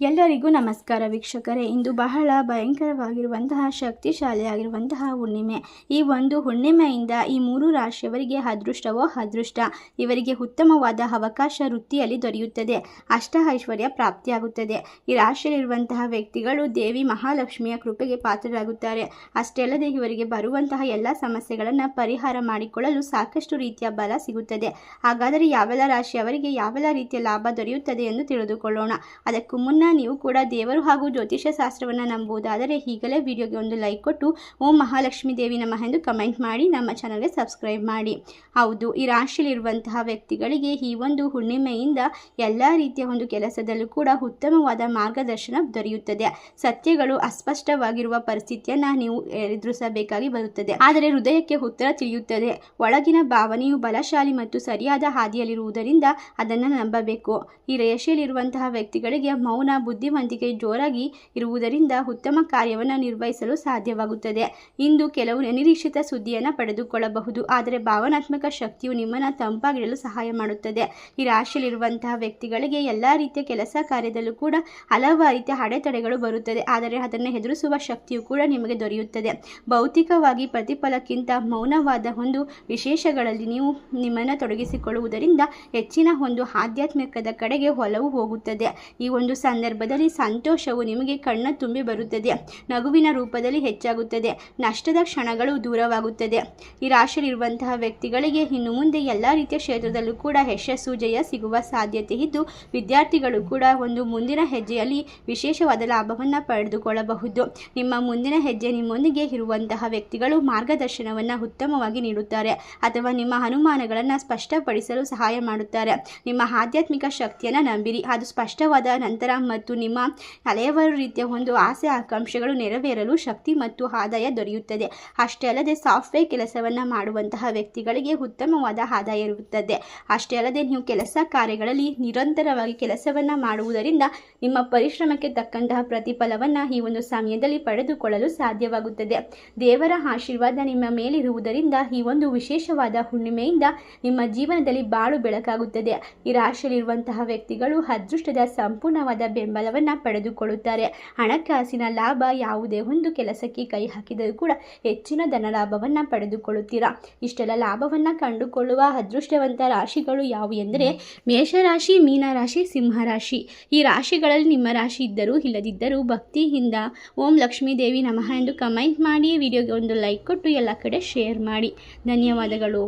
ಎಲ್ಲರಿಗೂ ನಮಸ್ಕಾರ ವೀಕ್ಷಕರೇ. ಇಂದು ಬಹಳ ಭಯಂಕರವಾಗಿರುವಂತಹ ಶಕ್ತಿಶಾಲಿಯಾಗಿರುವಂತಹ ಹುಣ್ಣಿಮೆ. ಈ ಒಂದು ಹುಣ್ಣಿಮೆಯಿಂದ ಈ ಮೂರು ರಾಶಿಯವರಿಗೆ ಅದೃಷ್ಟವೋ ಅದೃಷ್ಟ. ಇವರಿಗೆ ಉತ್ತಮವಾದ ಅವಕಾಶ ವೃತ್ತಿಯಲ್ಲಿ ದೊರೆಯುತ್ತದೆ. ಅಷ್ಟ ಐಶ್ವರ್ಯ ಪ್ರಾಪ್ತಿಯಾಗುತ್ತದೆ. ಈ ರಾಶಿಯಲ್ಲಿರುವಂತಹ ವ್ಯಕ್ತಿಗಳು ದೇವಿ ಮಹಾಲಕ್ಷ್ಮಿಯ ಕೃಪೆಗೆ ಪಾತ್ರರಾಗುತ್ತಾರೆ. ಅಷ್ಟೇ ಅಲ್ಲದೆ ಇವರಿಗೆ ಬರುವಂತಹ ಎಲ್ಲ ಸಮಸ್ಯೆಗಳನ್ನು ಪರಿಹಾರ ಮಾಡಿಕೊಳ್ಳಲು ಸಾಕಷ್ಟು ರೀತಿಯ ಬಲ ಸಿಗುತ್ತದೆ. ಹಾಗಾದರೆ ಯಾವೆಲ್ಲ ರಾಶಿಯವರಿಗೆ ಯಾವೆಲ್ಲ ರೀತಿಯ ಲಾಭ ದೊರೆಯುತ್ತದೆ ಎಂದು ತಿಳಿದುಕೊಳ್ಳೋಣ. ಅದಕ್ಕೂ ಮುನ್ನ ನೀವು ಕೂಡ ದೇವರು ಹಾಗೂ ಜ್ಯೋತಿಷ್ಯ ಶಾಸ್ತ್ರವನ್ನು ನಂಬುವುದಾದರೆ ಈಗಲೇ ವಿಡಿಯೋಗೆ ಒಂದು ಲೈಕ್ ಕೊಟ್ಟು ಓಂ ಮಹಾಲಕ್ಷ್ಮಿ ದೇವಿ ನಮಃ ಎಂದು ಕಮೆಂಟ್ ಮಾಡಿ, ನಮ್ಮ ಚಾನಲ್ಗೆ ಸಬ್ಸ್ಕ್ರೈಬ್ ಮಾಡಿ. ಹೌದು, ಈ ರಾಶಿಯಲ್ಲಿರುವಂತಹ ವ್ಯಕ್ತಿಗಳಿಗೆ ಈ ಒಂದು ಹುಣ್ಣಿಮೆಯಿಂದ ಎಲ್ಲ ರೀತಿಯ ಒಂದು ಕೆಲಸದಲ್ಲೂ ಕೂಡ ಉತ್ತಮವಾದ ಮಾರ್ಗದರ್ಶನ ದೊರೆಯುತ್ತದೆ. ಸತ್ಯಗಳು ಅಸ್ಪಷ್ಟವಾಗಿರುವ ಪರಿಸ್ಥಿತಿಯನ್ನು ನೀವು ಎದುರಿಸಬೇಕಾಗಿ ಬರುತ್ತದೆ. ಆದರೆ ಹೃದಯಕ್ಕೆ ಉತ್ತರ ತಿಳಿಯುತ್ತದೆ. ಒಳಗಿನ ಭಾವನೆಯು ಬಲಶಾಲಿ ಮತ್ತು ಸರಿಯಾದ ಹಾದಿಯಲ್ಲಿರುವುದರಿಂದ ಅದನ್ನು ನಂಬಬೇಕು. ಈ ರೇಷೆಯಲ್ಲಿರುವಂತಹ ವ್ಯಕ್ತಿಗಳಿಗೆ ಮೌನ ಬುದ್ಧಿವಂತಿಕೆ ಜೋರಾಗಿ ಇರುವುದರಿಂದ ಉತ್ತಮ ಕಾರ್ಯವನ್ನು ನಿರ್ವಹಿಸಲು ಸಾಧ್ಯವಾಗುತ್ತದೆ. ಇಂದು ಕೆಲವು ಅನಿರೀಕ್ಷಿತ ಸುದ್ದಿಯನ್ನು ಪಡೆದುಕೊಳ್ಳಬಹುದು. ಆದರೆ ಭಾವನಾತ್ಮಕ ಶಕ್ತಿಯು ನಿಮ್ಮನ್ನು ತಂಪಾಗಿಡಲು ಸಹಾಯ ಮಾಡುತ್ತದೆ. ಈ ರಾಶಿಯಲ್ಲಿರುವಂತಹ ವ್ಯಕ್ತಿಗಳಿಗೆ ಎಲ್ಲ ರೀತಿಯ ಕೆಲಸ ಕಾರ್ಯದಲ್ಲೂ ಕೂಡ ಹಲವು ರೀತಿಯ ಅಡೆತಡೆಗಳು ಬರುತ್ತದೆ. ಆದರೆ ಅದನ್ನು ಎದುರಿಸುವ ಶಕ್ತಿಯು ಕೂಡ ನಿಮಗೆ ದೊರೆಯುತ್ತದೆ. ಭೌತಿಕವಾಗಿ ಪ್ರತಿಫಲಕ್ಕಿಂತ ಮೌನವಾದ ಒಂದು ವಿಶೇಷಗಳಲ್ಲಿ ನೀವು ನಿಮ್ಮನ್ನು ತೊಡಗಿಸಿಕೊಳ್ಳುವುದರಿಂದ ಹೆಚ್ಚಿನ ಒಂದು ಆಧ್ಯಾತ್ಮಿಕದ ಕಡೆಗೆ ಒಲವು ಹೋಗುತ್ತದೆ. ಈ ಒಂದು ಸಂದರ್ಭದಲ್ಲಿ ಸಂತೋಷವು ನಿಮಗೆ ಕಣ್ಣ ತುಂಬಿ ಬರುತ್ತದೆ. ನಗುವಿನ ರೂಪದಲ್ಲಿ ಹೆಚ್ಚಾಗುತ್ತದೆ. ನಷ್ಟದ ಕ್ಷಣಗಳು ದೂರವಾಗುತ್ತದೆ. ಈ ರಾಶಿಯಲ್ಲಿರುವಂತಹ ವ್ಯಕ್ತಿಗಳಿಗೆ ಇನ್ನು ಮುಂದೆ ಎಲ್ಲ ರೀತಿಯ ಕ್ಷೇತ್ರದಲ್ಲೂ ಕೂಡ ಯಶಸ್ಸು, ಜಯ ಸಿಗುವ ಸಾಧ್ಯತೆ ಇದ್ದು, ವಿದ್ಯಾರ್ಥಿಗಳು ಕೂಡ ಒಂದು ಮುಂದಿನ ಹೆಜ್ಜೆಯಲ್ಲಿ ವಿಶೇಷವಾದ ಲಾಭವನ್ನು ಪಡೆದುಕೊಳ್ಳಬಹುದು. ನಿಮ್ಮ ಮುಂದಿನ ಹೆಜ್ಜೆ ನಿಮ್ಮೊಂದಿಗೆ ಇರುವಂತಹ ವ್ಯಕ್ತಿಗಳು ಮಾರ್ಗದರ್ಶನವನ್ನು ಉತ್ತಮವಾಗಿ ನೀಡುತ್ತಾರೆ ಅಥವಾ ನಿಮ್ಮ ಅನುಮಾನಗಳನ್ನು ಸ್ಪಷ್ಟಪಡಿಸಲು ಸಹಾಯ ಮಾಡುತ್ತಾರೆ. ನಿಮ್ಮ ಆಧ್ಯಾತ್ಮಿಕ ಶಕ್ತಿಯನ್ನು ನಂಬಿರಿ. ಅದು ಸ್ಪಷ್ಟವಾದ ನಂತರ ಮತ್ತು ನಿಮ್ಮ ಹಲವಾರು ರೀತಿಯ ಒಂದು ಆಸೆ ಆಕಾಂಕ್ಷೆಗಳು ನೆರವೇರಲು ಶಕ್ತಿ ಮತ್ತು ಆದಾಯ ದೊರೆಯುತ್ತದೆ. ಅಷ್ಟೇ ಅಲ್ಲದೆ ಸಾಫ್ಟ್ವೇರ್ ಕೆಲಸವನ್ನು ಮಾಡುವಂತಹ ವ್ಯಕ್ತಿಗಳಿಗೆ ಉತ್ತಮವಾದ ಆದಾಯ ಇರುತ್ತದೆ. ಅಷ್ಟೇ ಅಲ್ಲದೆ ನೀವು ಕೆಲಸ ಕಾರ್ಯಗಳಲ್ಲಿ ನಿರಂತರವಾಗಿ ಕೆಲಸವನ್ನು ಮಾಡುವುದರಿಂದ ನಿಮ್ಮ ಪರಿಶ್ರಮಕ್ಕೆ ತಕ್ಕಂತಹ ಪ್ರತಿಫಲವನ್ನು ಈ ಒಂದು ಸಮಯದಲ್ಲಿ ಪಡೆದುಕೊಳ್ಳಲು ಸಾಧ್ಯವಾಗುತ್ತದೆ. ದೇವರ ಆಶೀರ್ವಾದ ನಿಮ್ಮ ಮೇಲಿರುವುದರಿಂದ ಈ ಒಂದು ವಿಶೇಷವಾದ ಹುಣ್ಣಿಮೆಯಿಂದ ನಿಮ್ಮ ಜೀವನದಲ್ಲಿ ಬಾಳು ಬೆಳಕಾಗುತ್ತದೆ. ಈ ರಾಶಿಯಲ್ಲಿರುವಂತಹ ವ್ಯಕ್ತಿಗಳು ಅದೃಷ್ಟದ ಸಂಪೂರ್ಣವಾದ ಬೆಂಬಲವನ್ನು ಪಡೆದುಕೊಳ್ಳುತ್ತಾರೆ. ಹಣಕಾಸಿನ ಲಾಭ ಯಾವುದೇ ಒಂದು ಕೆಲಸಕ್ಕೆ ಕೈ ಹಾಕಿದರೂ ಕೂಡ ಹೆಚ್ಚಿನ ಧನ ಲಾಭವನ್ನು ಪಡೆದುಕೊಳ್ಳುತ್ತೀರಾ? ಇಷ್ಟೆಲ್ಲ ಲಾಭವನ್ನು ಕಂಡುಕೊಳ್ಳುವ ಅದೃಷ್ಟವಂತ ರಾಶಿಗಳು ಯಾವುವು ಎಂದರೆ ಮೇಷರಾಶಿ, ಮೀನರಾಶಿ, ಸಿಂಹರಾಶಿ. ಈ ರಾಶಿಗಳಲ್ಲಿ ನಿಮ್ಮ ರಾಶಿ ಇದ್ದರೂ ಇಲ್ಲದಿದ್ದರೂ ಭಕ್ತಿಯಿಂದ ಓಂ ಲಕ್ಷ್ಮೀ ದೇವಿ ನಮಃ ಎಂದು ಕಮೆಂಟ್ ಮಾಡಿ. ವಿಡಿಯೋಗೆ ಒಂದು ಲೈಕ್ ಕೊಟ್ಟು ಎಲ್ಲ ಕಡೆ ಶೇರ್ ಮಾಡಿ. ಧನ್ಯವಾದಗಳು.